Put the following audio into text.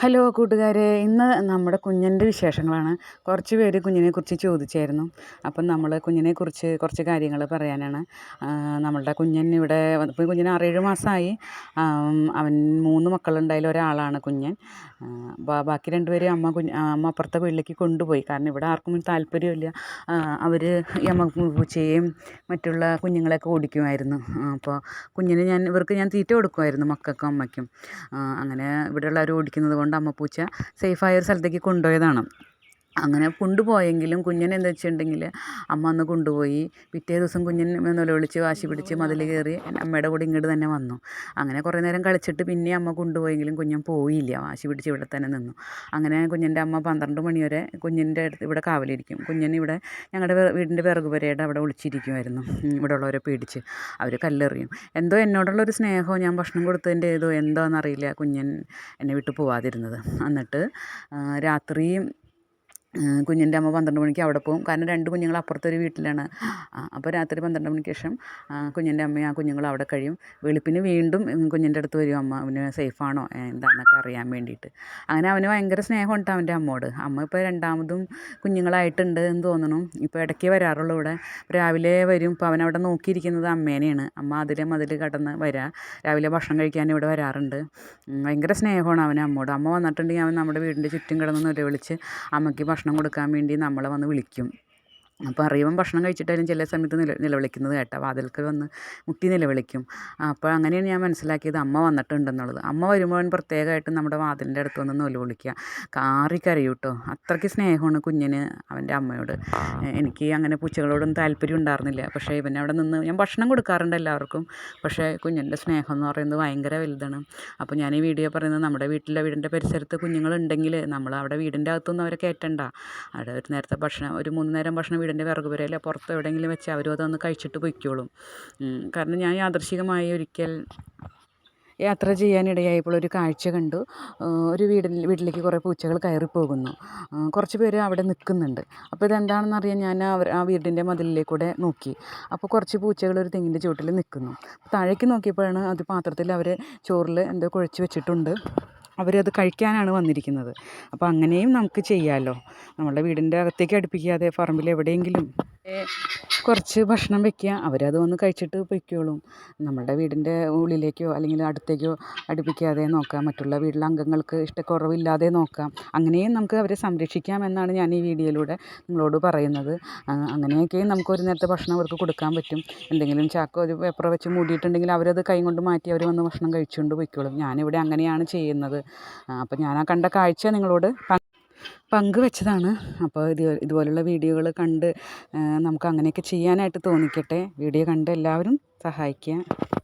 Hello കൂട്ടുകാരെ ഇന്ന് നമ്മുടെ കുഞ്ഞിന്റെ വിശേഷങ്ങളാണ്. കുറച്ച് പേര് കുഞ്ഞിനെക്കുറിച്ച് ചോദിച്ചായിരുന്നു. അപ്പം നമ്മൾ കുഞ്ഞിനെക്കുറിച്ച് കുറച്ച് കാര്യങ്ങൾ പറയാനാണ്. നമ്മളുടെ കുഞ്ഞൻ ഇവിടെ ഇപ്പോൾ കുഞ്ഞിന് ആറേഴ് മാസമായി അവൻ മൂന്ന് മക്കളുണ്ടായാലും ഒരാളാണ് കുഞ്ഞൻ. ബാക്കി രണ്ടുപേരും അമ്മ കുഞ്ഞ് അമ്മ അപ്പുറത്തെ വീട്ടിലേക്ക് കൊണ്ടുപോയി. കാരണം ഇവിടെ ആർക്കും താല്പര്യമില്ല അവർ അമ്മ പൂച്ചയെയും മറ്റുള്ള കുഞ്ഞുങ്ങളെയൊക്കെ ഓടിക്കുമായിരുന്നു. അപ്പോൾ കുഞ്ഞിന് ഞാൻ ഇവർക്ക് ഞാൻ തീറ്റ കൊടുക്കുമായിരുന്നു മക്കൾക്കും അമ്മയ്ക്കും. അങ്ങനെ ഇവിടെയുള്ളവർ ഓടിക്കുന്നത് കൊണ്ട് അമ്മ പൂച്ച സേഫായ ഒരു സ്ഥലത്തേക്ക് കൊണ്ടുപോയതാണ്. അങ്ങനെ കൊണ്ടുപോയെങ്കിലും കുഞ്ഞിനെ എന്താ വെച്ചിട്ടുണ്ടെങ്കിൽ അമ്മ അന്ന് കൊണ്ടുപോയി. പിറ്റേ ദിവസം കുഞ്ഞിന് നിലവിളിച്ച് വാശി പിടിച്ച് മതിൽ കയറി അമ്മയുടെ കൂടെ ഇങ്ങോട്ട് തന്നെ വന്നു. അങ്ങനെ കുറേ നേരം കളിച്ചിട്ട് പിന്നെ അമ്മ കൊണ്ടുപോയെങ്കിലും കുഞ്ഞൻ പോയില്ല. വാശി പിടിച്ച് ഇവിടെ തന്നെ നിന്നു. അങ്ങനെ കുഞ്ഞിന്റെ അമ്മ പന്ത്രണ്ട് മണി വരെ കുഞ്ഞിന്റെ അടുത്ത് ഇവിടെ കാവലിരിക്കും. കുഞ്ഞൻ ഇവിടെ ഞങ്ങളുടെ വീടിന്റെ വരയുടെ അവിടെ ഒളിച്ചിരിക്കുമായിരുന്നു ഇവിടെ ഉള്ളവരെ പേടിച്ച്. അവർ കല്ലെറിയും. എന്തോ എന്നോടുള്ളൊരു സ്നേഹമോ ഞാൻ ഭക്ഷണം കൊടുത്തതിന്റെ ഏതോ എന്താണെന്നറിയില്ല കുഞ്ഞൻ എന്നെ വിട്ടു പോവാതിരുന്നത്. എന്നിട്ട് രാത്രി കുഞ്ഞിന്റെ അമ്മ പന്ത്രണ്ട് മണിക്ക് അവിടെ പോകും. കാരണം രണ്ട് കുഞ്ഞുങ്ങൾ അപ്പുറത്തൊരു വീട്ടിലാണ്. അപ്പോൾ രാത്രി പന്ത്രണ്ട് മണിക്ക് ശേഷം കുഞ്ഞിന്റെ അമ്മയും ആ കുഞ്ഞുങ്ങളും അവിടെ കഴിയും. വെളുപ്പിന് വീണ്ടും കുഞ്ഞിന്റെ അടുത്ത് വരും. അമ്മ അവന് സേഫാണോ എന്താണെന്നൊക്കെ അറിയാൻ വേണ്ടിയിട്ട്. അങ്ങനെ അവന് ഭയങ്കര സ്നേഹമുണ്ട് അവന്റെ അമ്മോട് അമ്മ ഇപ്പോൾ രണ്ടാമതും കുഞ്ഞുങ്ങളായിട്ടുണ്ട് എന്ന് തോന്നണം. ഇപ്പോൾ ഇടയ്ക്ക് വരാറുള്ളൂ ഇവിടെ. രാവിലെ വരും. ഇപ്പോൾ അവനവിടെ നോക്കിയിരിക്കുന്നത് അമ്മേനെയാണ്. അമ്മ അതിലെ മതിൽ കടന്ന് വരാം. രാവിലെ ഭക്ഷണം കഴിക്കാൻ ഇവിടെ വരാറുണ്ട്. ഭയങ്കര സ്നേഹമാണ് അവന് അമ്മോട് അമ്മ വന്നിട്ടുണ്ടെങ്കിൽ അവൻ നമ്മുടെ വീടിന്റെ ചുറ്റും കിടന്ന് നിലവിളിച്ച് അമ്മയ്ക്ക് ഭക്ഷണം കൊടുക്കാൻ വേണ്ടി നമ്മളെ വന്ന് വിളിക്കും. അപ്പോൾ അറിയുമ്പം ഭക്ഷണം കഴിച്ചിട്ടായാലും ചില സമയത്ത് നില നിലവിളിക്കുന്നത് കേട്ടോ. വാതിൽക്കൽ വന്ന് മുട്ടി നിലവിളിക്കും. അപ്പോൾ അങ്ങനെയാണ് ഞാൻ മനസ്സിലാക്കിയത്. അമ്മ വന്നിട്ടുണ്ടെന്നുള്ളത്. അമ്മ വരുമ്പോൾ പ്രത്യേകമായിട്ട് നമ്മുടെ വാതിലിന്റെ അടുത്ത് വന്ന് നിലവിളിക്കുക കാറി കരയും കേട്ടോ. അത്രയ്ക്ക് സ്നേഹമാണ് കുഞ്ഞിന് അവന്റെ അമ്മയോട്. എനിക്ക് അങ്ങനെ പൂച്ചകളോടൊന്നും താല്പര്യം ഉണ്ടായിരുന്നില്ല. പക്ഷേ ഇവൻ അവിടെ നിന്ന് ഞാൻ ഭക്ഷണം കൊടുക്കാറുണ്ട് എല്ലാവർക്കും. പക്ഷേ കുഞ്ഞിന്റെ സ്നേഹം എന്ന് പറയുന്നത് ഭയങ്കര വലുതാണ്. അപ്പോൾ ഞാൻ ഈ വീഡിയോ പറയുന്നത് നമ്മുടെ വീട്ടിലെ വീടിന്റെ പരിസരത്ത് കുഞ്ഞുങ്ങളുണ്ടെങ്കിൽ നമ്മൾ അവിടെ വീടിന്റെ അകത്തൊന്നും അവരെ കയറ്റണ്ട. അവിടെ ഒരു നേരത്തെ ഭക്ഷണം ഒരു മൂന്ന് നേരം ഭക്ഷണം വീടിന്റെ വിറക് പുരയിൽ പുറത്ത് എവിടെയെങ്കിലും വെച്ച് അവരും അതൊന്ന് കഴിച്ചിട്ട് പൊയ്ക്കോളും. കാരണം ഞാൻ യാദൃശികമായി ഒരിക്കൽ യാത്ര ചെയ്യാനിടയായപ്പോൾ ഒരു കാഴ്ച കണ്ടു. ഒരു വീടിൽ വീട്ടിലേക്ക് കുറേ പൂച്ചകൾ കയറിപ്പോകുന്നു. കുറച്ച് പേര് അവിടെ നിൽക്കുന്നുണ്ട്. അപ്പോൾ ഇതെന്താണെന്ന് അറിയാൻ ഞാൻ അവർ ആ വീടിന്റെ മതിലിലേക്കൂടെ നോക്കി. അപ്പോൾ കുറച്ച് പൂച്ചകൾ ഒരു തെങ്ങിന്റെ ചുവട്ടിൽ നിൽക്കുന്നു. താഴേക്ക് നോക്കിയപ്പോഴാണ് അത് പാത്രത്തിൽ അവർ ചോറിൽ എന്തോ കുഴച്ച് വെച്ചിട്ടുണ്ട്. അവരത് കഴിക്കാനാണ് വന്നിരിക്കുന്നത്. അപ്പോൾ അങ്ങനെയും നമുക്ക് ചെയ്യാമല്ലോ നമ്മുടെ വീടിന്റെ അകത്തേക്ക് അടുപ്പിക്കാതെ പറമ്പിൽ എവിടെയെങ്കിലും കുറച്ച് ഭക്ഷണം വെക്കുക. അവരത് വന്ന് കഴിച്ചിട്ട് പൊയ്ക്കോളും. നമ്മളുടെ വീടിന്റെ ഉള്ളിലേക്കോ അല്ലെങ്കിൽ അടുത്തേക്കോ അടുപ്പിക്കാതെ നോക്കാം. മറ്റുള്ള വീട്ടിലെ അംഗങ്ങൾക്ക് ഇഷ്ടക്കുറവില്ലാതെ നോക്കാം. അങ്ങനെയും നമുക്ക് അവരെ സംരക്ഷിക്കാം എന്നാണ് ഞാൻ ഈ വീഡിയോയിലൂടെ നിങ്ങളോട് പറയുന്നത്. അങ്ങനെയൊക്കെയും നമുക്ക് ഒരു നേരത്തെ ഭക്ഷണം അവർക്ക് കൊടുക്കാൻ പറ്റും. എന്തെങ്കിലും ചാക്കോ ഒരു പേപ്പർ വെച്ച് മൂടിയിട്ടുണ്ടെങ്കിൽ അവരത് കൈ കൊണ്ട് മാറ്റി അവർ വന്ന് ഭക്ഷണം കഴിച്ചുകൊണ്ട് പൊയ്ക്കോളും. ഞാനിവിടെ അങ്ങനെയാണ് ചെയ്യുന്നത്. അപ്പോൾ ഞാൻ ആ കണ്ട കാഴ്ച നിങ്ങളോട് പങ്കുവെച്ചതാണ്. അപ്പോൾ ഇത് ഇതുപോലുള്ള വീഡിയോകൾ കണ്ട് നമുക്ക് അങ്ങനെയൊക്കെ ചെയ്യാനായിട്ട് തോന്നിക്കട്ടെ. വീഡിയോ കണ്ട് എല്ലാവരും സഹായിക്കുക.